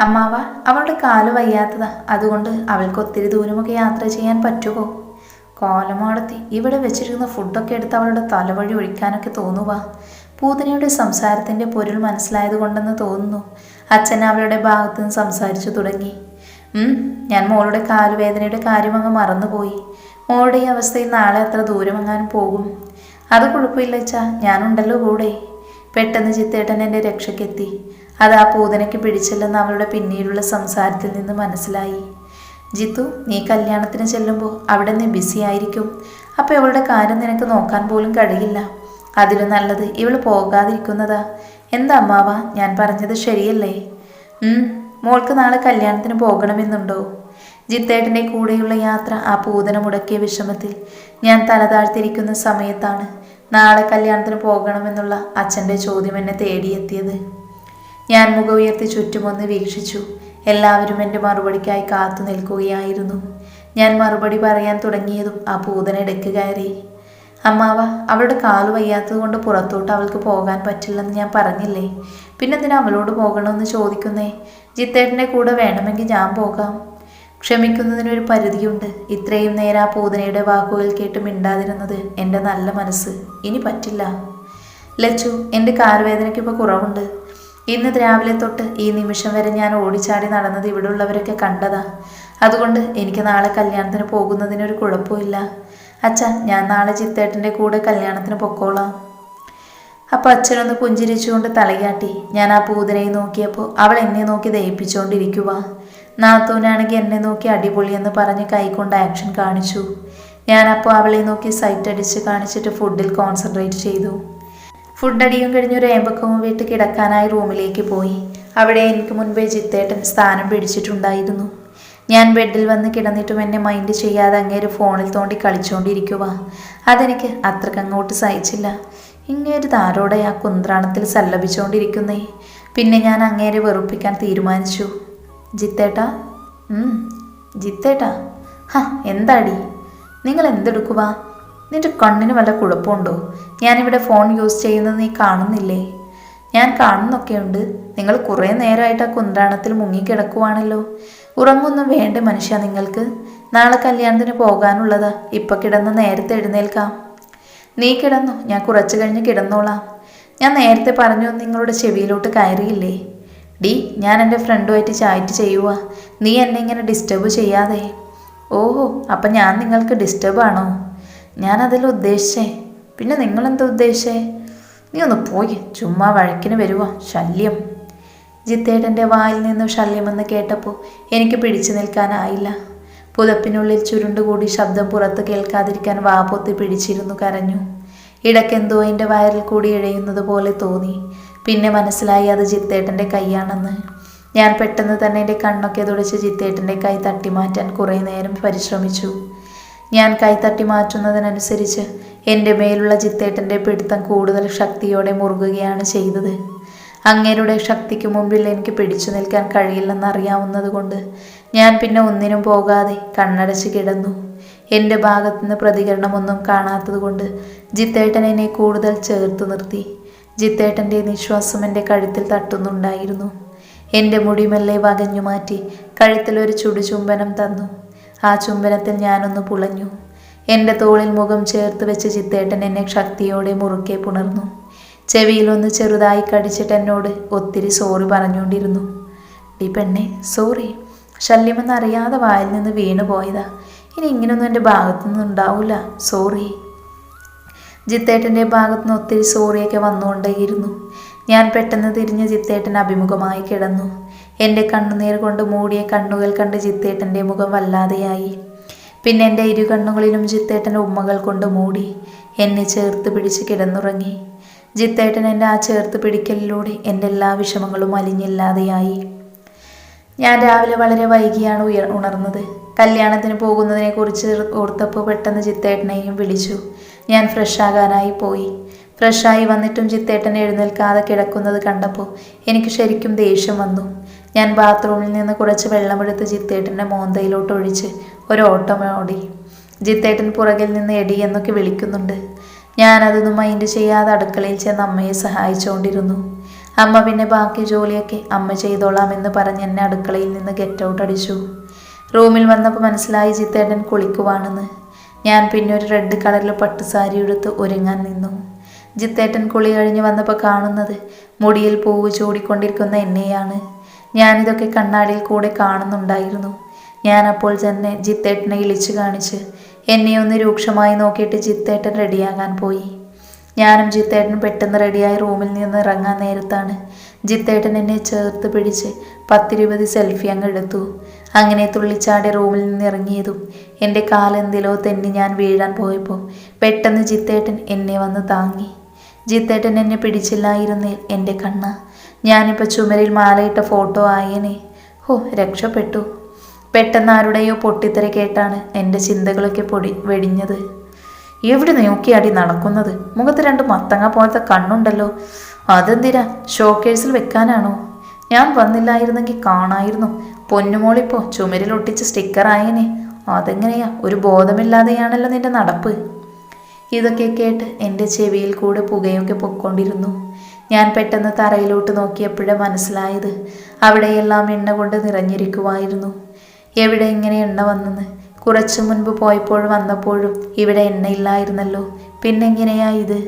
അമ്മാവ അവളുടെ കാൽ വയ്യാത്തതാ. അതുകൊണ്ട് അവൾക്ക് ഒത്തിരി ദൂരമൊക്കെ യാത്ര ചെയ്യാൻ പറ്റുമോ കോലമാടത്തി ഇവിടെ വെച്ചിരിക്കുന്ന ഫുഡൊക്കെ എടുത്ത് അവളുടെ തലവഴി ഒഴിക്കാനൊക്കെ തോന്നുവാ. പൂതനയുടെ സംസാരത്തിന്റെ പൊരുൾ മനസ്സിലായത് കൊണ്ടെന്ന് തോന്നുന്നു. അച്ഛൻ അവളുടെ ഭാഗത്ത് നിന്ന് സംസാരിച്ചു തുടങ്ങി. ഞാൻ മോളുടെ കാലുവേദനയുടെ കാര്യം അങ്ങ് മറന്നുപോയി. മോളുടെ ഈ അവസ്ഥയിൽ നാളെ അത്ര ദൂരമെങ്ങാനും പോകും. അത് കുഴപ്പമില്ല അച്ഛാ ഞാനുണ്ടല്ലോ കൂടെ. പെട്ടെന്ന് ചിത്തേട്ടൻ എന്റെ രക്ഷയ്ക്കെത്തി. അത് ആ പൂതനയ്ക്ക് പിടിച്ചില്ലെന്ന് അവളുടെ പിന്നീടുള്ള സംസാരത്തിൽ നിന്ന് മനസ്സിലായി. ജിത്തു നീ കല്യാണത്തിന് ചെല്ലുമ്പോൾ അവിടെ നീ ബിസി ആയിരിക്കും. അപ്പോൾ ഇവളുടെ കാര്യം നിനക്ക് നോക്കാൻ പോലും കഴിയില്ല. അതിലും നല്ലത് ഇവൾ പോകാതിരിക്കുന്നതാ. എന്താ അമ്മാവ ഞാൻ പറഞ്ഞത് ശരിയല്ലേ? മോൾക്ക് നാളെ കല്യാണത്തിന് പോകണമെന്നുണ്ടോ? ജിത്തേട്ടന്റെ കൂടെയുള്ള യാത്ര ആ പൂതന മുടക്കിയ വിഷമത്തിൽ ഞാൻ തല താഴ്ത്തിരിക്കുന്ന സമയത്താണ് നാളെ കല്യാണത്തിന് പോകണമെന്നുള്ള അച്ഛന്റെ ചോദ്യം എന്നെ തേടിയെത്തിയത്. ഞാൻ മുഖം ഉയർത്തി ചുറ്റുമൊന്ന് വീക്ഷിച്ചു. എല്ലാവരും എന്റെ മറുപടിക്കായി കാത്തു നിൽക്കുകയായിരുന്നു. ഞാൻ മറുപടി പറയാൻ തുടങ്ങിയതും ആ പൂതന ഇടയ്ക്ക് കയറി. അമ്മാവ അവളുടെ കാൽ വയ്യാത്തത് കൊണ്ട് പുറത്തോട്ട് അവൾക്ക് പോകാൻ പറ്റില്ലെന്ന് ഞാൻ പറഞ്ഞില്ലേ? പിന്നെ പിന്നെന്തിനാ അവളോട് പോകണമെന്ന് ചോദിക്കുന്നേ? ജിത്തേട്ടന്റെ കൂടെ വേണമെങ്കിൽ ഞാൻ പോകാം. ക്ഷമിക്കുന്നതിനൊരു പരിധിയുണ്ട്. ഇത്രയും നേരം ആ പൂതനയുടെ വാക്കുകൾ കേട്ട് മിണ്ടാതിരുന്നത് എന്റെ നല്ല മനസ്സ്. ഇനി പറ്റില്ല. ലച്ചു എന്റെ കാൽവേദനയ്ക്ക് ഇപ്പോൾ കുറവുണ്ട്. ഇന്ന് രാവിലെ തൊട്ട് ഈ നിമിഷം വരെ ഞാൻ ഓടിച്ചാടി നടന്നത് ഇവിടെ ഉള്ളവരൊക്കെ കണ്ടതാ. അതുകൊണ്ട് എനിക്ക് നാളെ കല്യാണത്തിന് പോകുന്നതിനൊരു കുഴപ്പമില്ല അച്ഛ ഞാൻ നാളെ ചിത്തേട്ടന്റെ കൂടെ കല്യാണത്തിന് പൊക്കോളാം. അപ്പോൾ അച്ഛനൊന്ന് പുഞ്ചിരിച്ചുകൊണ്ട് തലയാട്ടി. ഞാൻ ആ പൂതനയെ നോക്കിയപ്പോൾ അവൾ എന്നെ നോക്കി ദയിപ്പിച്ചുകൊണ്ടിരിക്കുക നാത്തൂനാണെങ്കിൽ എന്നെ നോക്കി അടിപൊളിയെന്ന് പറഞ്ഞ് കൈകൊണ്ട് ആക്ഷൻ കാണിച്ചു. ഞാനപ്പോൾ അവളെ നോക്കി സൈറ്റ് അടിച്ച് കാണിച്ചിട്ട് ഫുഡിൽ കോൺസെൻട്രേറ്റ് ചെയ്തു. ഫുഡ് അടിയും കഴിഞ്ഞ് ഒരു ഏമ്പക്കവും വീട്ട് കിടക്കാനായി റൂമിലേക്ക് പോയി. അവിടെ എനിക്ക് മുൻപേ ജിത്തേട്ടൻ സ്ഥാനം പിടിച്ചിട്ടുണ്ടായിരുന്നു. ഞാൻ ബെഡിൽ വന്ന് കിടന്നിട്ടും എന്നെ മൈൻഡ് ചെയ്യാതെ അങ്ങേര് ഫോണിൽ തോണ്ടി കളിച്ചുകൊണ്ടിരിക്കുക അതെനിക്ക് അത്രക്കങ്ങോട്ട് സഹിച്ചില്ല. ഇങ്ങേര് താരോടെ ആ കുന്ത്രാണത്തിൽ സല്ലപിച്ചുകൊണ്ടിരിക്കുന്നേ പിന്നെ ഞാൻ അങ്ങേരെ വെറുപ്പിക്കാൻ തീരുമാനിച്ചു. ജിത്തേട്ടാ ജിത്തേട്ടാ. ഹ എന്താടി? നിങ്ങൾ എന്തെടുക്കുക നിന്റെ കണ്ണിന് വല്ല കുഴപ്പമുണ്ടോ? ഞാനിവിടെ ഫോൺ യൂസ് ചെയ്യുന്നത് നീ കാണുന്നില്ലേ? ഞാൻ കാണുന്നൊക്കെയുണ്ട്. നിങ്ങൾ കുറേ നേരമായിട്ട് ആ കുന്താണത്തിൽ മുങ്ങിക്കിടക്കുവാണല്ലോ. ഉറങ്ങൊന്നും വേണ്ട മനുഷ്യ നിങ്ങൾക്ക്. നാളെ കല്യാണത്തിന് പോകാനുള്ളതാ. ഇപ്പൊ കിടന്ന് നേരത്തെ എഴുന്നേൽക്കാം. നീ കിടന്നു. ഞാൻ കുറച്ച് കഴിഞ്ഞ് കിടന്നോളാം. ഞാൻ നേരത്തെ പറഞ്ഞു നിങ്ങളുടെ ചെവിയിലോട്ട് കയറിയില്ലേ? ഡി ഞാൻ എന്റെ ഫ്രണ്ടുമായിട്ട് ചാറ്റ് ചെയ്യുക നീ എന്നെ ഇങ്ങനെ ഡിസ്റ്റർബ് ചെയ്യാതെ. ഓഹോ അപ്പം ഞാൻ നിങ്ങൾക്ക് ഡിസ്റ്റർബ് ആണോ? ഞാൻ അതിൽ ഉദ്ദേശിച്ചേ. പിന്നെ നിങ്ങളെന്താ ഉദ്ദേശിച്ചേ? നീ ഒന്ന് പോയി. ചുമ്മാ വഴക്കിന് വരുവാ. ശല്യം. ജിത്തേട്ടന്റെ വായിൽ നിന്നും ശല്യമെന്ന് കേട്ടപ്പോൾ എനിക്ക് പിടിച്ചു നിൽക്കാനായില്ല. പുതപ്പിനുള്ളിൽ ചുരുണ്ടുകൂടി ശബ്ദം പുറത്ത് കേൾക്കാതിരിക്കാൻ വാപൊത്തി പിടിച്ചിരുന്നു കരഞ്ഞു. ഇടയ്ക്കെന്തോ എന്റെ വയറിൽ കൂടി ഇഴയുന്നത് പോലെ തോന്നി. പിന്നെ മനസ്സിലായി അത് ജിത്തേട്ടന്റെ കൈയാണെന്ന്. ഞാൻ പെട്ടെന്ന് തന്നെ എന്റെ കണ്ണൊക്കെ തുടച്ച് ജിത്തേട്ടന്റെ കൈ തട്ടിമാറ്റാൻ കുറേ നേരം പരിശ്രമിച്ചു. ഞാൻ കൈത്തട്ടി തട്ടി മാറ്റുന്നതിനനുസരിച്ച് എന്റെ മേലുള്ള ചിത്തേട്ടന്റെ പിടുത്തം കൂടുതൽ ശക്തിയോടെ മുറുകുകയാണ് ചെയ്തത്. അങ്ങേരുടെ ശക്തിക്ക് മുമ്പിൽ എനിക്ക് പിടിച്ചു നിൽക്കാൻ കഴിയില്ലെന്നറിയാവുന്നതുകൊണ്ട് ഞാൻ പിന്നെ ഒന്നിനും പോകാതെ കണ്ണടച്ച് കിടന്നു. എന്റെ ഭാഗത്തുനിന്ന് പ്രതികരണമൊന്നും കാണാത്തതുകൊണ്ട് ജിത്തേട്ടൻ എന്നെ കൂടുതൽ ചേർത്ത് നിർത്തി. ജിത്തേട്ടന്റെ നിശ്വാസം എന്റെ കഴുത്തിൽ തട്ടുന്നുണ്ടായിരുന്നു. എന്റെ മുടിമെല്ലെ വകഞ്ഞു മാറ്റി കഴുത്തിലൊരു ചുടുചുംബനം തന്നു. ആ ചുംബനത്തിൽ ഞാനൊന്ന് പുളഞ്ഞു. എന്റെ തോളിൽ മുഖം ചേർത്ത് വെച്ച് ചിത്തേട്ടൻ എന്നെ ശക്തിയോടെ മുറുക്കെ പുണർന്നു. ചെവിയിലൊന്ന് ചെറുതായി കടിച്ചിട്ട് എന്നോട് ഒത്തിരി സോറി പറഞ്ഞുകൊണ്ടിരുന്നു. ഡി പെണ്ണെ സോറി ശല്യമെന്ന് അറിയാതെ വായിൽ നിന്ന് വീണു പോയതാ. ഇനി ഇങ്ങനൊന്നും എന്റെ ഭാഗത്തു നിന്ന് ഉണ്ടാവില്ല സോറി ജിത്തേട്ടന്റെ ഭാഗത്തുനിന്ന് ഒത്തിരി സോറിയൊക്കെ വന്നുകൊണ്ടേയിരുന്നു. ഞാൻ പെട്ടെന്ന് തിരിഞ്ഞ് ജിത്തേട്ടൻ അഭിമുഖമായി കിടന്നു. എന്റെ കണ്ണുനീർ കൊണ്ട് മൂടിയ കണ്ണുകൾ കണ്ട് ചിത്തേട്ടന്റെ മുഖം വല്ലാതെയായി. പിന്നെ എന്റെ ഇരു കണ്ണുകളിലും ചിത്തേട്ടന്റെ ഉമ്മകൾ കൊണ്ട് മൂടി എന്നെ ചേർത്ത് പിടിച്ച് കിടന്നുറങ്ങി. ജിത്തേട്ടൻ എന്റെ ആ ചേർത്ത് പിടിക്കലിലൂടെ എന്റെ എല്ലാ വിഷമങ്ങളും അലിഞ്ഞില്ലാതെയായി. ഞാൻ രാവിലെ വളരെ വൈകിയാണ് ഉയർ ഉണർന്നത്. കല്യാണത്തിന് പോകുന്നതിനെക്കുറിച്ച് ഓർത്തപ്പോൾ പെട്ടെന്ന് ചിത്തേട്ടനെയും വിളിച്ചു. ഞാൻ ഫ്രഷ് ആകാനായി പോയി. ഫ്രഷായി വന്നിട്ടും ചിത്തേട്ടൻ എഴുന്നേൽക്കാതെ കിടക്കുന്നത് കണ്ടപ്പോൾ എനിക്ക് ശരിക്കും ദേഷ്യം വന്നു. ഞാൻ ബാത്റൂമിൽ നിന്ന് കുറച്ച് വെള്ളമെടുത്ത് ജിത്തേട്ടന്റെ മോന്തയിലോട്ട് ഒഴിച്ച് ഒരു ഓട്ടം ഓടി. ജിത്തേട്ടൻ പുറകിൽ നിന്ന് എടി എന്നൊക്കെ വിളിക്കുന്നുണ്ട്. ഞാനതൊന്നും മൈൻഡ് ചെയ്യാതെ അടുക്കളയിൽ ചെന്ന് അമ്മയെ സഹായിച്ചുകൊണ്ടിരുന്നു. അമ്മ പിന്നെ ബാക്കി ജോലിയൊക്കെ അമ്മ ചെയ്തോളാം എന്ന് പറഞ്ഞ് എന്നെ അടുക്കളയിൽ നിന്ന് ഗെറ്റ് ഔട്ട് അടിച്ചു. റൂമിൽ വന്നപ്പോൾ മനസ്സിലായി ജിത്തേട്ടൻ കുളിക്കുവാണെന്ന്. ഞാൻ പിന്നെ ഒരു റെഡ് കളറിൽ പട്ടുസാരി എടുത്ത് ഒരുങ്ങാൻ നിന്നു. ജിത്തേട്ടൻ കുളി കഴിഞ്ഞ് വന്നപ്പോൾ കാണുന്നത് മുടിയിൽ പൂവ് ചൂടിക്കൊണ്ടിരിക്കുന്ന എന്നെയാണ്. ഞാനിതൊക്കെ കണ്ണാടിയിൽ കൂടെ കാണുന്നുണ്ടായിരുന്നു. ഞാൻ അപ്പോൾ തന്നെ ജിത്തേട്ടനെ ഇളിച്ചു കാണിച്ച് എന്നെ ഒന്ന് രൂക്ഷമായി നോക്കിയിട്ട് ജിത്തേട്ടൻ റെഡിയാകാൻ പോയി. ഞാനും ജിത്തേട്ടൻ പെട്ടെന്ന് റെഡിയായി റൂമിൽ നിന്ന് ഇറങ്ങാൻ നേരത്താണ്. ജിത്തേട്ടൻ എന്നെ ചേർത്ത് പിടിച്ച് പത്തിരുപത് സെൽഫി അങ്ങ് എടുത്തു. അങ്ങനെ തുള്ളിച്ചാടി റൂമിൽ നിന്ന് ഇറങ്ങിയതും എന്റെ കാലെന്തിലോ തെന്നി ഞാൻ വീഴാൻ പോയപ്പോൾ പെട്ടെന്ന് ജിത്തേട്ടൻ എന്നെ വന്ന് താങ്ങി. ജിത്തേട്ടൻ എന്നെ പിടിച്ചില്ലായിരുന്നേ എന്റെ കണ്ണ ഞാനിപ്പോൾ ചുമരിൽ മാലയിട്ട ഫോട്ടോ ആയേനെ. ഓ രക്ഷപ്പെട്ടു. പെട്ടെന്ന് ആരുടെയോ പൊട്ടിത്തെറി കേട്ടാണ് എന്റെ ചിന്തകളൊക്കെ പൊടി വെടിഞ്ഞത്. എവിടെ നോക്കിയാടി നടക്കുന്നത്? മുഖത്ത് രണ്ട് മത്തങ്ങ പോലത്തെ കണ്ണുണ്ടല്ലോ. അതെന്തിനാ? ഷോക്കേഴ്സിൽ വെക്കാനാണോ? ഞാൻ വന്നില്ലായിരുന്നെങ്കിൽ കാണായിരുന്നു. പൊന്നുമോളിപ്പോ ചുമരിൽ ഒട്ടിച്ച് സ്റ്റിക്കർ ആയേനെ. അതെങ്ങനെയാ? ഒരു ബോധമില്ലാതെയാണല്ലോ നിന്റെ നടപ്പ്. ഇതൊക്കെ കേട്ട് എന്റെ ചെവിയിൽ കൂടെ പുകയൊക്കെ പൊയ്ക്കൊണ്ടിരുന്നു. ഞാൻ പെട്ടെന്ന് തറയിലോട്ട് നോക്കിയപ്പോഴേ മനസ്സിലായത്. അവിടെയെല്ലാം എണ്ണ കൊണ്ട് നിറഞ്ഞിരിക്കുമായിരുന്നു എവിടെ ഇങ്ങനെ എണ്ണ വന്നെന്ന്. കുറച്ചു മുൻപ് പോയപ്പോൾ വന്നപ്പോഴും ഇവിടെ എണ്ണയില്ലായിരുന്നല്ലോ പിന്നെങ്ങനെയാ ഇത്?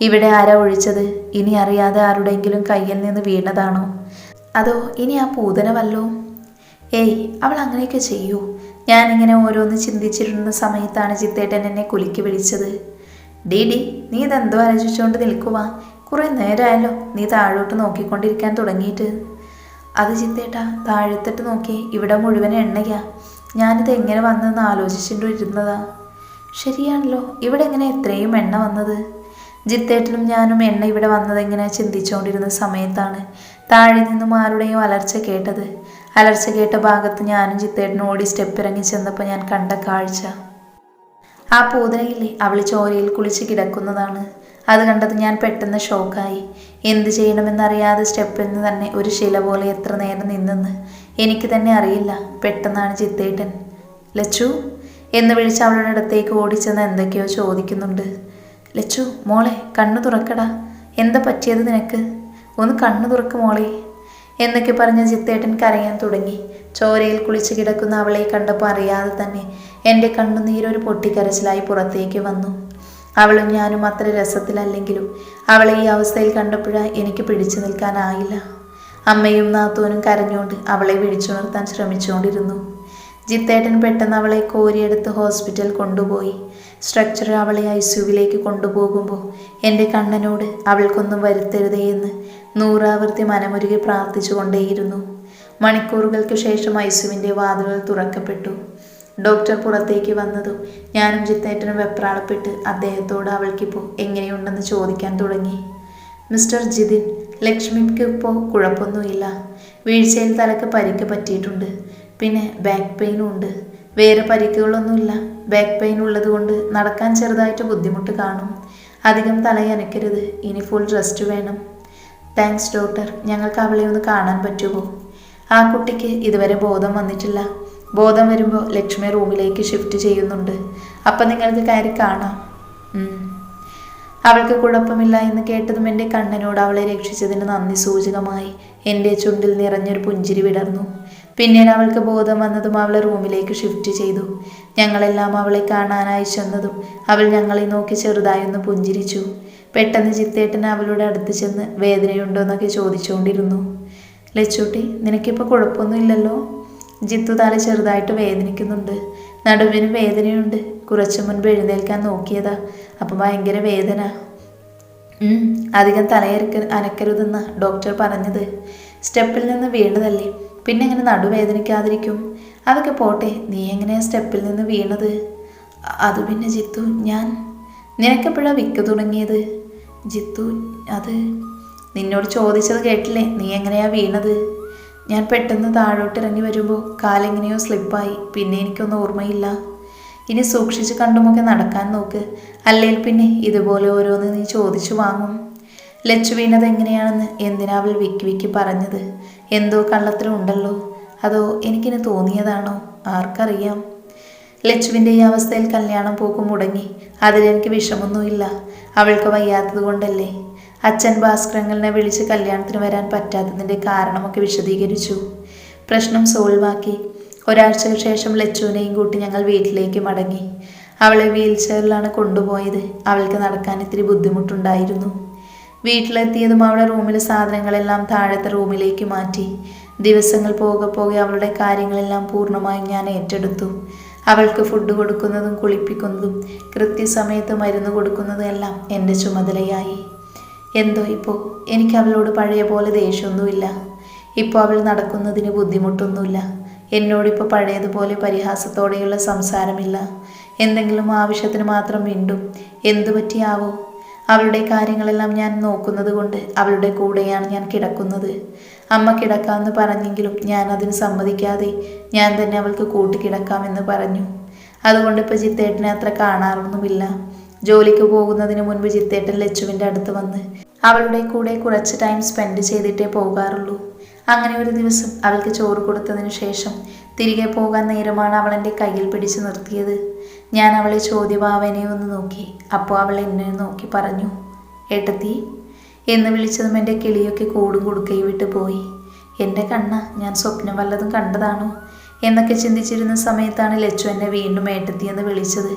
ഇവിടെ ആരാ ഒഴിച്ചത്? ഇനി അറിയാതെ ആരുടെയെങ്കിലും കയ്യിൽ നിന്ന് വീണതാണോ? അതോ ഇനി ആ പൂതന വല്ലോ? ഏയ് അവൾ അങ്ങനെയൊക്കെ ചെയ്യൂ. ഞാനിങ്ങനെ ഓരോന്ന് ചിന്തിച്ചിരുന്ന സമയത്താണ് ചിത്തേട്ടൻ എന്നെ കുലുക്കി വിളിച്ചത്. ഡി ഡി നീ ഇതെന്തോ ആലോചിച്ചുകൊണ്ട് നിൽക്കുക കുറേ നേരമായല്ലോ നീ താഴോട്ട് നോക്കിക്കൊണ്ടിരിക്കാൻ തുടങ്ങിയിട്ട്. അത് ചിത്തേട്ടാ താഴത്തിട്ട് നോക്കി ഇവിടെ മുഴുവൻ എണ്ണയ്ക്കാ. ഞാനിത് എങ്ങനെ വന്നെന്ന് ആലോചിച്ചിട്ടിരുന്നതാ ശരിയാണല്ലോ ഇവിടെ എങ്ങനെ എത്രയും എണ്ണ വന്നത്? ജിത്തേട്ടനും ഞാനും എണ്ണ ഇവിടെ വന്നതെങ്ങനെ ചിന്തിച്ചുകൊണ്ടിരുന്ന സമയത്താണ് താഴെ നിന്നും ആരുടെയും അലർച്ച കേട്ടത്. അലർച്ച കേട്ട ഭാഗത്ത് ഞാനും ജിത്തേട്ടനും ഓടി സ്റ്റെപ്പ് ഇറങ്ങി ചെന്നപ്പോൾ ഞാൻ കണ്ട കാഴ്ച. ആ പൂതനയില്ലേ അവൾ ചോരയിൽ കുളിച്ച് കിടക്കുന്നതാണ്. അത് കണ്ടത് ഞാൻ പെട്ടെന്ന് ഷോക്കായി. എന്ത് ചെയ്യണമെന്നറിയാതെ സ്റ്റെപ്പിൽ നിന്ന് തന്നെ ഒരു ശില പോലെ എത്ര നേരം നിന്നെന്ന് എനിക്ക് തന്നെ അറിയില്ല. പെട്ടെന്നാണ് ചിത്തേട്ടൻ. ലച്ചു എന്ന് വിളിച്ച് അവളുടെ അടുത്തേക്ക് ഓടിച്ചെന്ന് എന്തൊക്കെയോ ചോദിക്കുന്നുണ്ട്. ലച്ചു മോളെ കണ്ണു തുറക്കടാ. എന്താ പറ്റിയത് നിനക്ക്? ഒന്ന് കണ്ണു തുറക്ക് മോളെ. എന്നൊക്കെ പറഞ്ഞ് ചിത്തേട്ടൻ കരയാൻ തുടങ്ങി. ചോരയിൽ കുളിച്ച് കിടക്കുന്ന അവളെ കണ്ടപ്പോൾ അറിയാതെ തന്നെ എന്റെ കണ്ണുനീരൊരു പൊട്ടിക്കരച്ചിലായി പുറത്തേക്ക് വന്നു. അവളും ഞാനും അത്ര രസത്തിലല്ലെങ്കിലും അവളെ ഈ അവസ്ഥയിൽ കണ്ടപ്പോഴ എനിക്ക് പിടിച്ചു നിൽക്കാനായില്ല. അമ്മയും നാത്തൂനും കരഞ്ഞുകൊണ്ട് അവളെ വിളിച്ചുണർത്താൻ ശ്രമിച്ചുകൊണ്ടിരുന്നു. ജിത്തേട്ടൻ പെട്ടെന്ന് അവളെ കോരിയെടുത്ത് ഹോസ്പിറ്റൽ കൊണ്ടുപോയി. സ്ട്രക്ചർ അവളെ ഐ ഐസുവിലേക്ക് കൊണ്ടുപോകുമ്പോൾ എന്റെ കണ്ണനോട് അവൾക്കൊന്നും വരുത്തരുതേ എന്ന് നൂറാവൃത്തി മനമുരുകി പ്രാർത്ഥിച്ചുകൊണ്ടേയിരുന്നു. മണിക്കൂറുകൾക്ക് ശേഷം ഐസുവിന്റെ വാതിലുകൾ തുറക്കപ്പെട്ടു. ഡോക്ടർ പുറത്തേക്ക് വന്നതും ഞാനും ജിത്തേട്ടനും വെപ്രാളപ്പെട്ട് അദ്ദേഹത്തോട് അവൾക്കിപ്പോൾ എങ്ങനെയുണ്ടെന്ന് ചോദിക്കാൻ തുടങ്ങി. മിസ്റ്റർ ജിതിൻ ലക്ഷ്മിക്ക് ഇപ്പോൾ കുഴപ്പമൊന്നുമില്ല. വീഴ്ചയിൽ തലക്ക് പരിക്ക് പറ്റിയിട്ടുണ്ട്. പിന്നെ ബാക്ക് പെയിനും ഉണ്ട്. വേറെ പരിക്കുകളൊന്നുമില്ല. ബാക്ക് പെയിൻ ഉള്ളതുകൊണ്ട് നടക്കാൻ ചെറുതായിട്ട് ബുദ്ധിമുട്ട് കാണും. അധികം തലയനക്കരുത് ഇനി ഫുൾ റെസ്റ്റ് വേണം. താങ്ക്സ് ഡോക്ടർ ഞങ്ങൾക്ക് അവളെ ഒന്ന് കാണാൻ പറ്റുമോ? ആ കുട്ടിക്ക് ഇതുവരെ ബോധം വന്നിട്ടില്ല. ബോധം വരുമ്പോൾ ലക്ഷ്മി റൂമിലേക്ക് ഷിഫ്റ്റ് ചെയ്യുന്നുണ്ട്. അപ്പം നിങ്ങൾക്ക് കയറി കാണാം. അവൾക്ക് കുഴപ്പമില്ല എന്ന് കേട്ടതും എന്റെ കണ്ണനോട് അവളെ രക്ഷിച്ചതിന് നന്ദി സൂചകമായി. എന്റെ ചുണ്ടിൽ നിറഞ്ഞൊരു പുഞ്ചിരി വിടർന്നു. പിന്നീട് അവൾക്ക് ബോധം വന്നതും അവളെ റൂമിലേക്ക് ഷിഫ്റ്റ് ചെയ്തു. ഞങ്ങളെല്ലാം അവളെ കാണാനായി ചെന്നതും അവൾ ഞങ്ങളെ നോക്കി ചെറുതായി ഒന്ന് പുഞ്ചിരിച്ചു. പെട്ടെന്ന് ചിത്തേട്ടൻ അവളുടെ അടുത്ത് ചെന്ന് വേദനയുണ്ടോ എന്നൊക്കെ ചോദിച്ചുകൊണ്ടിരുന്നു. ലച്ചൂട്ടി നിനക്കിപ്പോൾ കുഴപ്പമൊന്നുമില്ലല്ലോ? ജിത്തു തല ചെറുതായിട്ട് വേദനിക്കുന്നുണ്ട്. നടുവിന് വേദനയുണ്ട്. കുറച്ചു മുൻപ് എഴുന്നേൽക്കാൻ നോക്കിയതാ. അപ്പം ഭയങ്കര വേദന. അധികം തലയരക്ക അനക്കരുതെന്ന ഡോക്ടർ പറഞ്ഞത്. സ്റ്റെപ്പിൽ നിന്ന് വീണതല്ലേ? പിന്നെ എങ്ങനെ നടുവേദനിക്കാതിരിക്കും? അതൊക്കെ പോട്ടെ നീ എങ്ങനെയാ സ്റ്റെപ്പിൽ നിന്ന് വീണത്? അത് പിന്നെ ജിത്തു ഞാൻ നിനക്കെപ്പോഴാണ് വിക്ക് തുടങ്ങിയത്? ജിത്തു അത് നിന്നോട് ചോദിച്ചത് കേട്ടില്ലേ? നീ എങ്ങനെയാ വീണത്? ഞാൻ പെട്ടെന്ന് താഴോട്ട് ഇറങ്ങി വരുമ്പോൾ കാലെങ്ങനെയോ സ്ലിപ്പായി പിന്നെ എനിക്കൊന്നും ഓർമ്മയില്ല. ഇനി സൂക്ഷിച്ച് കണ്ടുമൊക്കെ നടക്കാൻ നോക്ക്. അല്ലെങ്കിൽ പിന്നെ ഇതുപോലെ ഓരോന്ന് നീ ചോദിച്ചു വാങ്ങും. ലച്ചു വീണത് എങ്ങനെയാണെന്ന് എന്തിനാ വിക്കി വിക്കി പറഞ്ഞത്? എന്തോ കള്ളത്തിലുണ്ടല്ലോ അതോ എനിക്കിന് തോന്നിയതാണോ? ആർക്കറിയാം. ലച്ചുവിന്റെ ഈ അവസ്ഥയിൽ കല്യാണം പോക്കും മുടങ്ങി. അതിലെനിക്ക് വിഷമൊന്നുമില്ല. അവൾക്ക് വയ്യാത്തത് കൊണ്ടല്ലേ? അച്ഛൻ ഭാസ്കരങ്ങളിനെ വിളിച്ച് കല്യാണത്തിന് വരാൻ പറ്റാത്തതിന്റെ കാരണമൊക്കെ വിശദീകരിച്ചു. പ്രശ്നം സോൾവാക്കി. ഒരാഴ്ചയ്ക്ക് ശേഷം ലച്ചുവിനെയും കൂട്ടി ഞങ്ങൾ വീട്ടിലേക്ക് മടങ്ങി. അവളെ വീൽ ചെയറിലാണ് കൊണ്ടുപോയത്. അവൾക്ക് നടക്കാൻ ഇത്തിരി ബുദ്ധിമുട്ടുണ്ടായിരുന്നു. വീട്ടിലെത്തിയതും അവളെ റൂമിലെ സാധനങ്ങളെല്ലാം താഴത്തെ റൂമിലേക്ക് മാറ്റി. ദിവസങ്ങൾ പോകെ പോകെ അവളുടെ കാര്യങ്ങളെല്ലാം പൂർണമായും ഞാൻ ഏറ്റെടുത്തു. അവൾക്ക് ഫുഡ് കൊടുക്കുന്നതും കുളിപ്പിക്കുന്നതും കൃത്യസമയത്ത് മരുന്ന് കൊടുക്കുന്നതും എല്ലാം എന്റെ ചുമതലയായി. എന്തോ ഇപ്പോൾ എനിക്ക് അവളോട് പഴയ പോലെ ദേഷ്യമൊന്നുമില്ല. ഇപ്പോൾ അവൾ നടക്കുന്നതിന് ബുദ്ധിമുട്ടൊന്നുമില്ല. എന്നോടിപ്പോൾ പഴയതുപോലെ പരിഹാസത്തോടെയുള്ള സംസാരമില്ല. എന്തെങ്കിലും ആവശ്യത്തിന് മാത്രം വീണ്ടും എന്തു പറ്റിയാവോ? അവളുടെ കാര്യങ്ങളെല്ലാം ഞാൻ നോക്കുന്നത് കൊണ്ട് അവളുടെ കൂടെയാണ് ഞാൻ കിടക്കുന്നത്. അമ്മ കിടക്കാമെന്ന് പറഞ്ഞെങ്കിലും ഞാൻ അതിന് സമ്മതിക്കാതെ ഞാൻ തന്നെ അവൾക്ക് കൂട്ടിക്കിടക്കാമെന്ന് പറഞ്ഞു. അതുകൊണ്ട് ഇപ്പോൾ ചിത്തേട്ടനെ അത്ര കാണാറൊന്നുമില്ല. ജോലിക്ക് പോകുന്നതിന് മുൻപ് ചിത്തേട്ടൻ ലച്ചുവിന്റെ അടുത്ത് വന്ന് അവളുടെ കൂടെ കുറച്ച് ടൈം സ്പെൻഡ് ചെയ്തിട്ടേ പോകാറുള്ളൂ. അങ്ങനെ ഒരു ദിവസം അവൾക്ക് ചോറ് കൊടുത്തതിന് ശേഷം തിരികെ പോകാൻ നേരമാണ് അവൾ എന്റെ കയ്യിൽ പിടിച്ചു നിർത്തിയത്. ഞാൻ അവളെ ചോദ്യഭാവനയെ ഒന്ന് നോക്കി. അപ്പോൾ അവൾ എന്നെ നോക്കി പറഞ്ഞു ഏട്ടത്തി എന്ന് വിളിച്ചതും എന്റെ കിളിയൊക്കെ കൂടും കൊടുക്കുകയും വിട്ട് പോയി. എന്റെ കണ്ണ ഞാൻ സ്വപ്നം വല്ലതും കണ്ടതാണോ? എന്നൊക്കെ ചിന്തിച്ചിരുന്ന സമയത്താണ് ലച്ചു എന്നെ വീണ്ടും ഏട്ടത്തി എന്ന് വിളിച്ചത്.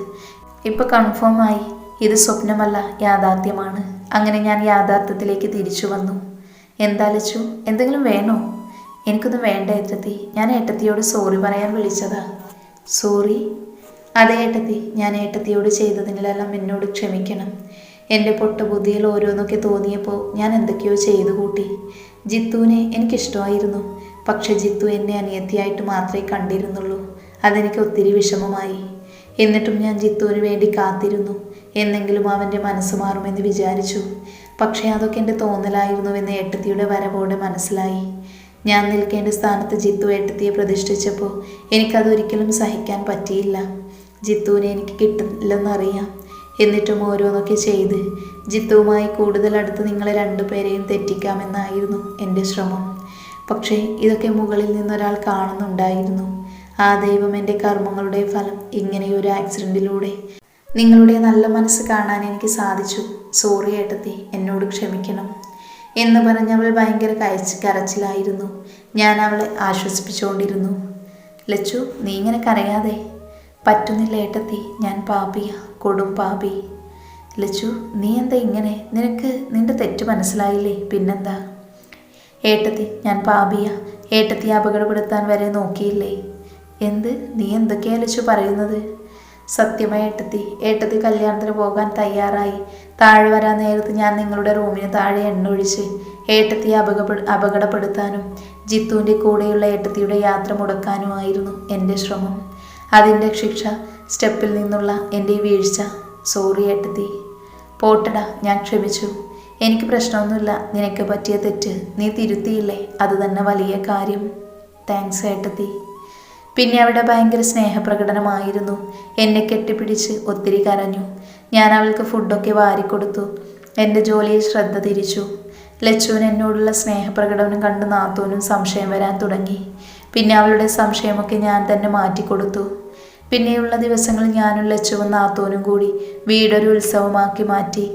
ഇപ്പൊ കൺഫേം ആയി. ഇത് സ്വപ്നമല്ല യാഥാർത്ഥ്യമാണ്. അങ്ങനെ ഞാൻ യാഥാർത്ഥ്യത്തിലേക്ക് തിരിച്ചു വന്നു. എന്താ ലച്ചു? എന്തെങ്കിലും വേണോ? എനിക്കൊന്നും വേണ്ട ഏട്ടത്തി. ഞാൻ ഏട്ടത്തിയോട് സോറി പറയാൻ വിളിച്ചതാ. സോറി അതെ ഏട്ടത്തി. ഞാൻ ഏട്ടത്തിയോട് ചെയ്തതിനെല്ലാം എന്നോട് ക്ഷമിക്കണം. എന്റെ പൊട്ടബുദ്ധിയിൽ ഓരോന്നൊക്കെ തോന്നിയപ്പോൾ ഞാൻ എന്തൊക്കെയോ ചെയ്തു കൂട്ടി. ജിത്തുവിനെ എനിക്കിഷ്ടമായിരുന്നു. പക്ഷെ ജിത്തു എന്നെ അനിയത്തിയായിട്ട് മാത്രമേ കണ്ടിരുന്നുള്ളൂ. അതെനിക്ക് ഒത്തിരി വിഷമമായി. എന്നിട്ടും ഞാൻ ജിത്തുവിന് വേണ്ടി കാത്തിരുന്നു. എന്നെങ്കിലും അവന്റെ മനസ്സ് മാറുമെന്ന് വിചാരിച്ചു. പക്ഷേ അതൊക്കെ എന്റെ തോന്നലായിരുന്നുവെന്ന് ഏട്ടത്തിയുടെ വരവോടെ മനസ്സിലായി. ഞാൻ നിൽക്കേണ്ട സ്ഥാനത്ത് ജിത്തു ഏട്ടത്തിയെ പ്രതിഷ്ഠിച്ചപ്പോൾ എനിക്കതൊരിക്കലും സഹിക്കാൻ പറ്റിയില്ല. ജിത്തുവിനെ എനിക്ക് കിട്ടില്ലെന്നറിയാം. എന്നിട്ടും ഓരോന്നൊക്കെ ചെയ്ത് ജിത്തുവുമായി കൂടുതൽ അടുത്ത് നിങ്ങളെ രണ്ടുപേരെയും തെറ്റിക്കാമെന്നായിരുന്നു എന്റെ ശ്രമം. പക്ഷേ ഇതൊക്കെ മുകളിൽ നിന്നൊരാൾ കാണുന്നുണ്ടായിരുന്നു. ആ ദൈവം എന്റെ കർമ്മങ്ങളുടെ ഫലം ഇങ്ങനെയൊരു ആക്സിഡന്റിലൂടെ. നിങ്ങളുടെ നല്ല മനസ്സ് കാണാൻ എനിക്ക് സാധിച്ചു. സോറി ഏട്ടത്തി എന്നോട് ക്ഷമിക്കണം. എന്ന് പറഞ്ഞവൾ ഭയങ്കര കയച്ച് കരച്ചിലായിരുന്നു. ഞാൻ അവളെ ആശ്വസിപ്പിച്ചുകൊണ്ടിരുന്നു. ലച്ചു നീ ഇങ്ങനെ കരയാതെ. പറ്റുന്നില്ല ഏട്ടത്തി ഞാൻ പാപിയ കൊടും പാപി. ലച്ചു നീ എന്താ ഇങ്ങനെ? നിനക്ക് നിന്റെ തെറ്റ് മനസ്സിലായില്ലേ? പിന്നെന്താ? ഏട്ടത്തി ഞാൻ പാപിയ. ഏട്ടത്തി അപകടപ്പെടുത്താൻ വരെ നോക്കിയില്ലേ? എന്ത്? നീ എന്തൊക്കെയാ ലച്ചു പറയുന്നത്? സത്യമായി ഏട്ടത്തി ഏട്ടത്തി കല്യാണത്തിന് പോകാൻ തയ്യാറായി. താഴെ വരാൻ നേരത്ത് ഞാൻ നിങ്ങളുടെ റൂമിന് താഴെ എണ്ണ ഒഴിച്ച് ഏട്ടത്തിയെ അപകട അപകടപ്പെടുത്താനും ജിത്തുവിന്റെ കൂടെയുള്ള ഏട്ടത്തിയുടെ യാത്ര മുടക്കാനുമായിരുന്നു എന്റെ ശ്രമം. അതിന്റെ ശിക്ഷ സ്റ്റെപ്പിൽ നിന്നുള്ള എന്റെ വീഴ്ച. സോറി ഏട്ടത്തി. പോട്ടടാ ഞാൻ ക്ഷമിച്ചു. എനിക്ക് പ്രശ്നമൊന്നുമില്ല. നിനക്ക് പറ്റിയ തെറ്റ് നീ തിരുത്തിയില്ലേ? അത് തന്നെ വലിയ കാര്യം. താങ്ക്സ് ഏട്ടത്തി. പിന്നെ അവിടെ ഭയങ്കര സ്നേഹപ്രകടനമായിരുന്നു. എന്നെ കെട്ടിപ്പിടിച്ച് ഒത്തിരി കരഞ്ഞു. ഞാൻ അവൾക്ക് ഫുഡൊക്കെ വാരിക്കൊടുത്തു. എന്റെ ജോലിയിൽ ശ്രദ്ധ തിരിച്ചു. ലച്ചുവിൻ എന്നോടുള്ള സ്നേഹപ്രകടനം കണ്ട് നാത്തൂനും സംശയം വരാൻ തുടങ്ങി. പിന്നെ അവളുടെ സംശയമൊക്കെ ഞാൻ തന്നെ മാറ്റിക്കൊടുത്തു. പിന്നെയുള്ള ദിവസങ്ങളിൽ ഞാനും ലച്ചുവും നാത്തൂനും കൂടി വീടൊരു ഉത്സവമാക്കി മാറ്റി.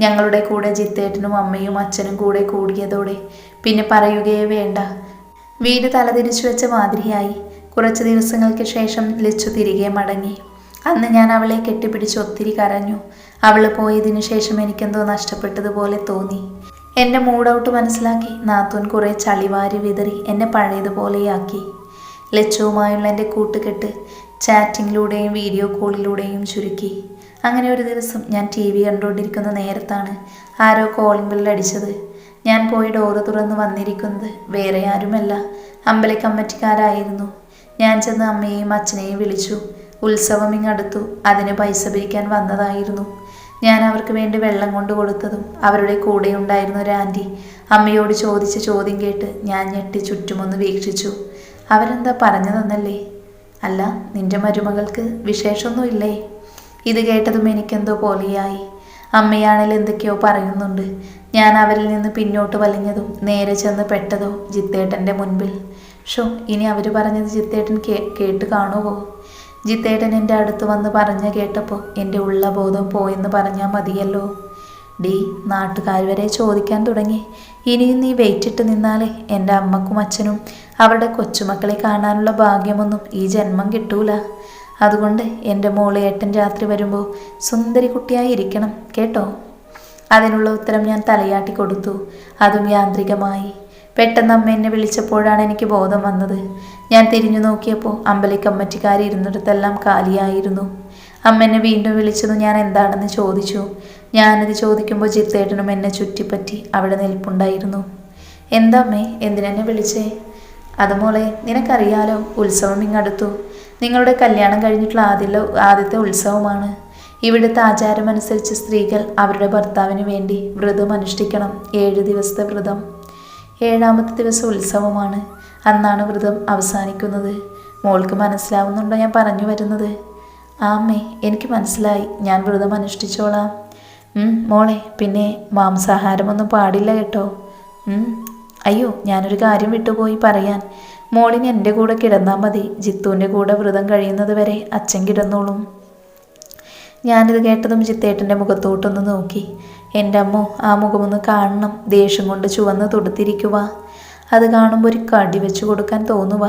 ഞങ്ങളുടെ കൂടെ ജിത്തേട്ടനും അമ്മയും അച്ഛനും കൂടെ കൂടിയതോടെ പിന്നെ പറയുകയേ വേണ്ട. വീട് തലതിരിച്ചു വെച്ച മാതിരിയായി. കുറച്ച് ദിവസങ്ങൾക്ക് ശേഷം ലച്ചു തിരികെ മടങ്ങി. അന്ന് ഞാൻ അവളെ കെട്ടിപ്പിടിച്ച് ഒത്തിരി കരഞ്ഞു. അവൾ പോയതിനു ശേഷം എനിക്കെന്തോ നഷ്ടപ്പെട്ടതുപോലെ തോന്നി. എന്റെ മൂഡ് ഔട്ട് മനസ്സിലാക്കി. നാത്തൂൻ കുറേ ചളിവാരി വിതറി എന്നെ പഴയതുപോലെയാക്കി. ലച്ചുവുമായുള്ള എന്റെ കൂട്ടുകെട്ട് ചാറ്റിങ്ങിലൂടെയും വീഡിയോ കോളിലൂടെയും ചുരുക്കി. അങ്ങനെ ഒരു ദിവസം ഞാൻ ടി വി കണ്ടുകൊണ്ടിരിക്കുന്ന നേരത്താണ് ആരോ കോളിംഗ് ബെല്ല് അടിച്ചത്. ഞാൻ പോയി ഡോറ് തുറന്ന് വന്നിരിക്കുന്നത്. വേറെ ആരുമല്ല. അമ്പല കമ്മിറ്റിക്കാരായിരുന്നു ഞാൻ ചെന്ന് അമ്മയെയും അച്ഛനെയും വിളിച്ചു. ഉത്സവം ഇങ്ങടുത്തു അതിന് പൈസ പിരിക്കാൻ വന്നതായിരുന്നു. ഞാൻ അവർക്ക് വേണ്ടി വെള്ളം കൊണ്ട് കൊടുത്തതും അവരുടെ കൂടെ ഉണ്ടായിരുന്ന ഒരു ആന്റി അമ്മയോട് ചോദിച്ച ചോദ്യം കേട്ട് ഞാൻ ഞെട്ടി ചുറ്റുമൊന്ന് വീക്ഷിച്ചു. അവരെന്താ പറഞ്ഞു തന്നല്ലേ അല്ല നിന്റെ മരുമകൾക്ക് വിശേഷമൊന്നുമില്ലേ ഇത് കേട്ടതും എനിക്കെന്തോ പോലെയായി. അമ്മയാണെങ്കിൽ എന്തൊക്കെയോ പറയുന്നുണ്ട്. ഞാൻ അവരിൽ നിന്ന് പിന്നോട്ട് വലിഞ്ഞതും നേരെ ചെന്ന് പെട്ടതോ ജിത്തേട്ടന്റെ മുൻപിൽ. ഷോ ഇനി അവർ പറഞ്ഞത് ജിത്തേട്ടൻ കേ കേട്ട് കാണുമോ ജിത്തേട്ടൻ എന്റെ അടുത്ത് വന്ന് പറഞ്ഞ കേട്ടപ്പോൾ എന്റെ ഉള്ള ബോധം പോയെന്ന് പറഞ്ഞാൽ മതിയല്ലോ. ഡി നാട്ടുകാർ വരെ ചോദിക്കാൻ തുടങ്ങി. ഇനിയും നീ വെയിറ്റിട്ട് നിന്നാലേ എന്റെ അമ്മക്കും അച്ഛനും അവരുടെ കൊച്ചുമക്കളെ കാണാനുള്ള ഭാഗ്യമൊന്നും ഈ ജന്മം കിട്ടൂല. അതുകൊണ്ട് എന്റെ മോൾ ഏട്ടൻ രാത്രി വരുമ്പോൾ സുന്ദരി കുട്ടിയായി ഇരിക്കണം കേട്ടോ? അതിനുള്ള ഉത്തരം ഞാൻ തലയാട്ടി കൊടുത്തു. അതും യാന്ത്രികമായി. പെട്ടെന്ന് അമ്മ എന്നെ വിളിച്ചപ്പോഴാണ് എനിക്ക് ബോധം വന്നത്. ഞാൻ തിരിഞ്ഞു നോക്കിയപ്പോൾ അമ്പലിക്കമ്മറ്റിക്കാർ ഇരുന്നിടത്തെല്ലാം കാലിയായിരുന്നു. അമ്മ എന്നെ വീണ്ടും വിളിച്ചത് ഞാൻ എന്താണെന്ന് ചോദിച്ചു. ഞാനത് ചോദിക്കുമ്പോൾ ജിത്തേട്ടനും എന്നെ ചുറ്റിപ്പറ്റി അവിടെ നിൽപ്പുണ്ടായിരുന്നു. എന്താ അമ്മേ? എന്തിനെന്നെ വിളിച്ചേ? അത് മോളെ നിനക്കറിയാലോ ഉത്സവം ഇങ്ങടുത്തു നിങ്ങളുടെ കല്യാണം കഴിഞ്ഞിട്ടുള്ള ആദ്യ ആദ്യത്തെ ഉത്സവമാണ്. ഇവിടുത്തെ ആചാരമനുസരിച്ച് സ്ത്രീകൾ അവരുടെ ഭർത്താവിന് വേണ്ടി വ്രതം അനുഷ്ഠിക്കണം ഏഴ് ദിവസത്തെ വ്രതം. ഏഴാമത്തെ ദിവസം ഉത്സവമാണ്. അന്നാണ് വ്രതം അവസാനിക്കുന്നത്. മോൾക്ക് മനസ്സിലാവുന്നുണ്ടോ ഞാൻ പറഞ്ഞു വരുന്നത്? ആ അമ്മേ എനിക്ക് മനസ്സിലായി. ഞാൻ വ്രതം അനുഷ്ഠിച്ചോളാം. മോളെ പിന്നെ മാംസാഹാരമൊന്നും പാടില്ല കേട്ടോ. അയ്യോ ഞാനൊരു കാര്യം വിട്ടുപോയി പറയാൻ. മോളിന് എന്റെ കൂടെ കിടന്നാൽ മതി. ജിത്തുവിന്റെ കൂടെ വ്രതം കഴിയുന്നത് വരെ അച്ഛൻ കിടന്നോളും. ഞാനിത് കേട്ടതും ചിത്തേട്ടന്റെ മുഖത്തോട്ടൊന്ന് നോക്കി. എന്റെ അമ്മ ആ മുഖമൊന്ന് കാണണം. ദേഷ്യം കൊണ്ട് ചുവന്ന് തൊടുത്തിരിക്കുക അത് കാണുമ്പോൾ ഒരു കടി വെച്ച് കൊടുക്കാൻ തോന്നുക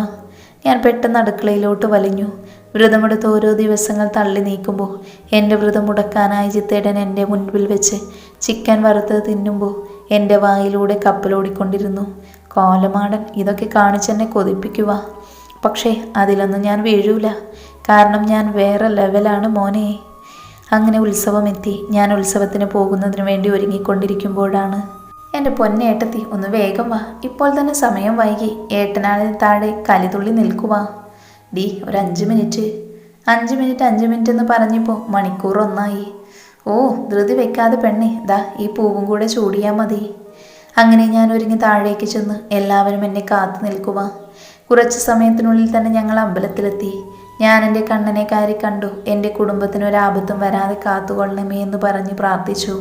ഞാൻ പെട്ടെന്ന് അടുക്കളയിലോട്ട് വലിഞ്ഞു. വ്രതമെടുത്ത് ഓരോ ദിവസങ്ങൾ തള്ളി നീക്കുമ്പോൾ എന്റെ വ്രതം മുടക്കാനായി ചിത്തേടൻ എന്റെ മുൻപിൽ വെച്ച് ചിക്കൻ വറുത്തത് തിന്നുമ്പോൾ എന്റെ വായിലൂടെ കപ്പലോടിക്കൊണ്ടിരുന്നു. കോലമാടൻ ഇതൊക്കെ കാണിച്ചെന്നെ കൊതിപ്പിക്കുക പക്ഷേ അതിലൊന്നും ഞാൻ വീഴൂല. കാരണം ഞാൻ വേറെ ലെവലാണ് മോനെ. അങ്ങനെ ഉത്സവം എത്തി ഞാൻ ഉത്സവത്തിന് പോകുന്നതിന് വേണ്ടി ഒരുങ്ങിക്കൊണ്ടിരിക്കുമ്പോഴാണ്. എന്റെ പൊന്നേട്ടത്തി ഒന്ന് വേഗം വാ. ഇപ്പോൾ തന്നെ സമയം വൈകി. ഏട്ടനാളിൽ താഴെ കലിതുള്ളി നിൽക്കുവാ. ഡി ഒരു അഞ്ച് മിനിറ്റ്. അഞ്ച് മിനിറ്റ് അഞ്ച് മിനിറ്റ് എന്ന് പറഞ്ഞപ്പോൾ മണിക്കൂർ ഒന്നായി. ഓ ധൃതി വെക്കാതെ പെണ്ണെ. ദാ ഈ പൂവും കൂടെ ചൂടിയാൽ മതി. അങ്ങനെ ഞാൻ ഒരുങ്ങി താഴേക്ക് ചെന്ന് എല്ലാവരും എന്നെ കാത്തു നിൽക്കുക കുറച്ച് സമയത്തിനുള്ളിൽ തന്നെ ഞങ്ങൾ അമ്പലത്തിലെത്തി. ഞാൻ എന്റെ കണ്ണനെ കാരി കണ്ടു. എന്റെ കുടുംബത്തിന് ഒരാപത്തും വരാതെ കാത്തുകൊള്ളണമേ എന്ന് പറഞ്ഞ് പ്രാർത്ഥിച്ചു.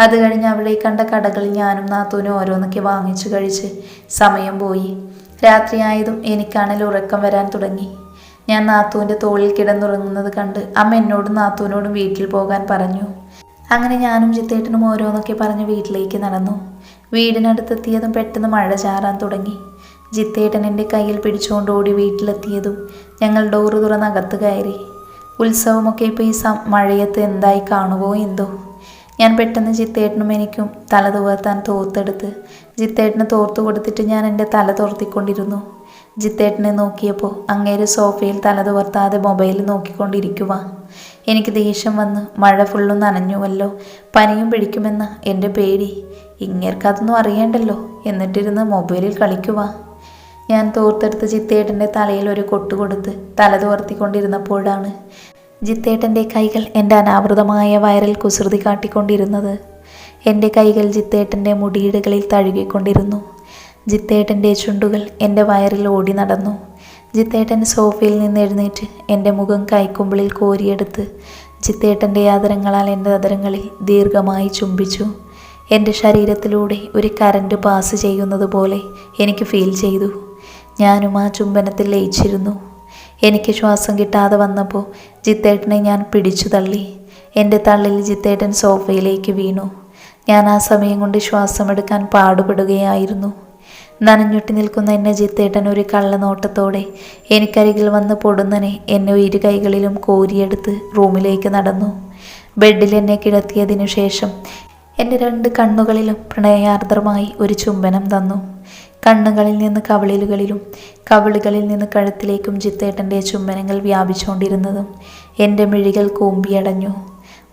അത് കഴിഞ്ഞ് അവിടെ കണ്ട കടകളിൽ ഞാനും നാത്തൂനും ഓരോന്നൊക്കെ വാങ്ങിച്ചു കഴിച്ച് സമയം പോയി. രാത്രിയായതും എനിക്കാണെങ്കിൽ ഉറക്കം വരാൻ തുടങ്ങി. ഞാൻ നാത്തൂന്റെ തോളിൽ കിടന്നുറങ്ങുന്നത് കണ്ട് അമ്മ എന്നോടും നാത്തൂനോടും വീട്ടിൽ പോകാൻ പറഞ്ഞു. അങ്ങനെ ഞാനും ചിത്തേട്ടനും ഓരോന്നൊക്കെ പറഞ്ഞ് വീട്ടിലേക്ക് നടന്നു. വീടിനടുത്തെത്തിയതും പെട്ടെന്ന് മഴ ചാറാൻ തുടങ്ങി. ജിത്തേട്ടൻ എന്റെ കയ്യിൽ പിടിച്ചുകൊണ്ട് ഓടി വീട്ടിലെത്തിയതും ഞങ്ങൾ ഡോറ് തുറന്ന് അകത്ത് കയറി. ഉത്സവമൊക്കെ ഇപ്പോൾ ഈ മഴയത്ത് എന്തായി കാണുവോ എന്തോ? ഞാൻ പെട്ടെന്ന് ജിത്തേട്ടനും എനിക്കും തല തുവർത്താൻ തോർത്തെടുത്ത് ജിത്തേട്ടന് തോർത്ത് കൊടുത്തിട്ട് ഞാൻ എന്റെ തല തോർത്തിക്കൊണ്ടിരുന്നു. ജിത്തേട്ടനെ നോക്കിയപ്പോൾ അങ്ങേര് സോഫയിൽ തല തുവർത്താതെ മൊബൈൽ നോക്കിക്കൊണ്ടിരിക്കുക എനിക്ക് ദേഷ്യം വന്ന് മഴ ഫുള്ളും നനഞ്ഞുവല്ലോ പനിയും പിടിക്കുമെന്ന എന്റെ പേടി. ഇങ്ങേർക്കതൊന്നും അറിയണ്ടല്ലോ എന്നിട്ടിരുന്ന് മൊബൈലിൽ കളിക്കുക ഞാൻ തോർത്തെടുത്ത് ചിത്തേട്ടന്റെ തലയിൽ ഒരു കൊട്ട് കൊടുത്ത് തല തോർത്തിക്കൊണ്ടിരുന്നപ്പോഴാണ് ജിത്തേട്ടന്റെ കൈകൾ എന്റെ അനാവൃതമായ വയറിൽ കുസൃതി കാട്ടിക്കൊണ്ടിരുന്നത്. എന്റെ കൈകൾ ജിത്തേട്ടന്റെ മുടിയിടകളിൽ തഴുകിക്കൊണ്ടിരുന്നു. ജിത്തേട്ടന്റെ ചുണ്ടുകൾ എന്റെ വയറിൽ ഓടി നടന്നു. ജിത്തേട്ടൻ സോഫയിൽ നിന്ന് എഴുന്നേറ്റ് എന്റെ മുഖം കൈക്കുമ്പിളിൽ കോരിയെടുത്ത് ജിത്തേട്ടന്റെ ആദരങ്ങളാൽ എന്റെ അദരങ്ങളിൽ ദീർഘമായി ചുംബിച്ചു. എന്റെ ശരീരത്തിലൂടെ ഒരു കരണ്ട് പാസ് ചെയ്യുന്നത് പോലെ എനിക്ക് ഫീൽ ചെയ്തു. ഞാനും ആ ചുംബനത്തിൽ ലയിച്ചിരുന്നു. എനിക്ക് ശ്വാസം കിട്ടാതെ വന്നപ്പോൾ ജിത്തേട്ടനെ ഞാൻ പിടിച്ചു തള്ളി. എന്റെ തള്ളിൽ ജിത്തേട്ടൻ സോഫയിലേക്ക് വീണു. ഞാൻ ആ സമയം കൊണ്ട് ശ്വാസമെടുക്കാൻ പാടുപെടുകയായിരുന്നു. നനഞ്ഞുട്ടി നിൽക്കുന്ന എന്നെ ജിത്തേട്ടൻ ഒരു കള്ളനോട്ടത്തോടെ എനിക്കരികിൽ വന്ന് പൊടുന്നനെ എന്നെ ഇരു കൈകളിലും കോരിയെടുത്ത് റൂമിലേക്ക് നടന്നു. ബെഡിൽ എന്നെ കിടത്തിയതിനു ശേഷം എന്റെ രണ്ട് കണ്ണുകളിലും പ്രണയാർദ്രമായി ഒരു ചുംബനം തന്നു. കണ്ണുകളിൽ നിന്ന് കവിളിലുകളിലും കവിളുകളിൽ നിന്ന് കഴുത്തിലേക്കും ജിത്തേട്ടന്റെ ചുംബനങ്ങൾ വ്യാപിച്ചുകൊണ്ടിരുന്നതും എന്റെ മിഴികൾ കൂമ്പിയടഞ്ഞു.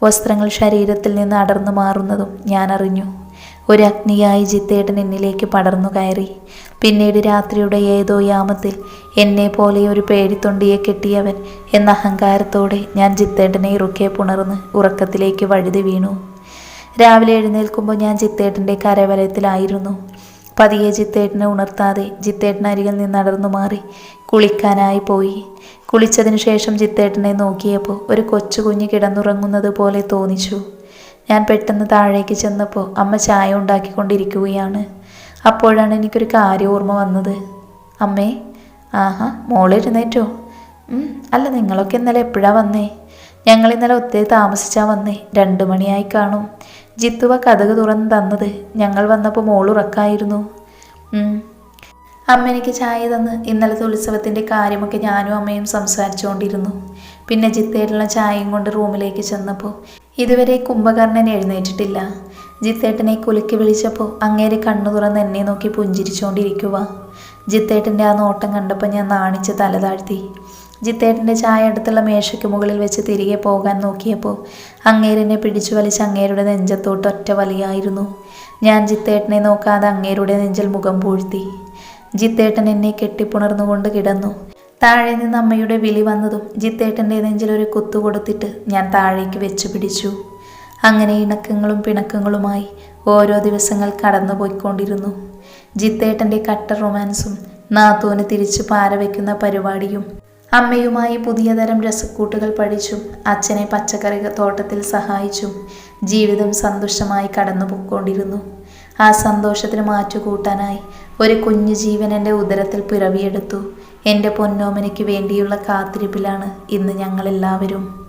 വസ്ത്രങ്ങൾ ശരീരത്തിൽ നിന്ന് അടർന്നു മാറുന്നതും ഞാൻ അറിഞ്ഞു. ഒരു അഗ്നിയായി ജിത്തേട്ടൻ എന്നിലേക്ക് പടർന്നു കയറി. പിന്നീട് രാത്രിയുടെ ഏതോ യാമത്തിൽ എന്നെ പോലെ ഒരു പേടിത്തൊണ്ടിയെ കെട്ടിയവൻ എന്ന അഹങ്കാരത്തോടെ ഞാൻ ജിത്തേട്ടനെ ഇറുക്കെ പുണർന്ന് ഉറക്കത്തിലേക്ക് വഴുതി വീണു. രാവിലെ എഴുന്നേൽക്കുമ്പോൾ ഞാൻ ജിത്തേട്ടന്റെ കരവലയത്തിലായിരുന്നു. പതിയെ ജിത്തേട്ടനെ ഉണർത്താതെ ജിത്തേട്ടൻ അരികിൽ നിന്ന് അടർന്നു മാറി കുളിക്കാനായി പോയി. കുളിച്ചതിന് ശേഷം ജിത്തേട്ടനെ നോക്കിയപ്പോൾ ഒരു കൊച്ചു കുഞ്ഞ് കിടന്നുറങ്ങുന്നത് പോലെ തോന്നിച്ചു. ഞാൻ പെട്ടെന്ന് താഴേക്ക് ചെന്നപ്പോൾ അമ്മ ചായ ഉണ്ടാക്കിക്കൊണ്ടിരിക്കുകയാണ്. അപ്പോഴാണ് എനിക്കൊരു കാര്യം ഓർമ്മ വന്നത്. അമ്മേ ആഹാ മോൾ എഴുന്നേറ്റോ? ഉം, അല്ല നിങ്ങളൊക്കെ ഇന്നലെ എപ്പോഴാണ് വന്നേ? ഞങ്ങൾ ഇന്നലെ ഒത്തിരി താമസിച്ചാൽ വന്നേ. രണ്ടു മണിയായി കാണും. ജിത്തുവ കഥക് തുറന്ന് തന്നത് ഞങ്ങൾ വന്നപ്പോൾ മോളുറക്കായിരുന്നു ഉറക്കായിരുന്നു. എനിക്ക് ചായ തന്ന് ഇന്നലത്തെ ഉത്സവത്തിന്റെ കാര്യമൊക്കെ ഞാനും അമ്മയും സംസാരിച്ചുകൊണ്ടിരുന്നു പിന്നെ ജിത്തേട്ടുള്ള ചായയും കൊണ്ട് റൂമിലേക്ക് ചെന്നപ്പോൾ ഇതുവരെ കുംഭകർണൻ എഴുന്നേറ്റിട്ടില്ല. ജിത്തേട്ടനെ കുലുക്കി വിളിച്ചപ്പോൾ അങ്ങേര് കണ്ണു തുറന്ന് എന്നെ നോക്കി പുഞ്ചിരിച്ചുകൊണ്ടിരിക്കുക ജിത്തേട്ടന്റെ ആ നോട്ടം കണ്ടപ്പോൾ ഞാൻ നാണിച്ച് തല താഴ്ത്തി. ജിത്തേട്ടന്റെ ചായ അടുത്തുള്ള മേശയ്ക്ക് മുകളിൽ വെച്ച് തിരികെ പോകാൻ നോക്കിയപ്പോൾ അങ്ങേരെന്നെ പിടിച്ചു വലിച്ച് അങ്ങേരുടെ നെഞ്ചത്തോട്ട് ഒറ്റ വലിയായിരുന്നു. ഞാൻ ജിത്തേട്ടനെ നോക്കാതെ അങ്ങേരുടെ നെഞ്ചിൽ മുഖം പൂഴ്ത്തി. ജിത്തേട്ടൻ എന്നെ കെട്ടിപ്പുണർന്നുകൊണ്ട് കിടന്നു. താഴെ നിന്ന് അമ്മയുടെ വിളി വന്നതും ജിത്തേട്ടന്റെ നെഞ്ചിൽ ഒരു കുത്തു കൊടുത്തിട്ട് ഞാൻ താഴേക്ക് വെച്ചു പിടിച്ചു. അങ്ങനെ ഇണക്കങ്ങളും പിണക്കങ്ങളുമായി ഓരോ ദിവസങ്ങൾ കടന്നുപോയിക്കൊണ്ടിരുന്നു. ജിത്തേട്ടന്റെ കട്ട റൊമാൻസും നാത്തൂന് തിരിച്ച് പാര വയ്ക്കുന്ന പരിപാടിയും അമ്മയുമായി പുതിയ തരം രസക്കൂട്ടുകൾ പഠിച്ചും അച്ഛനെ പച്ചക്കറി തോട്ടത്തിൽ സഹായിച്ചും ജീവിതം സന്തുഷ്ടമായി കടന്നു പോയിക്കൊണ്ടിരുന്നു ആ സന്തോഷത്തിന് മാറ്റുകൂട്ടാനായി ഒരു കുഞ്ഞു ജീവൻ എന്റെ ഉദരത്തിൽ പിറവിയെടുത്തു എന്റെ പൊന്നോമനയ്ക്ക് വേണ്ടിയുള്ള കാത്തിരിപ്പിലാണ് ഇന്ന് ഞങ്ങളെല്ലാവരും.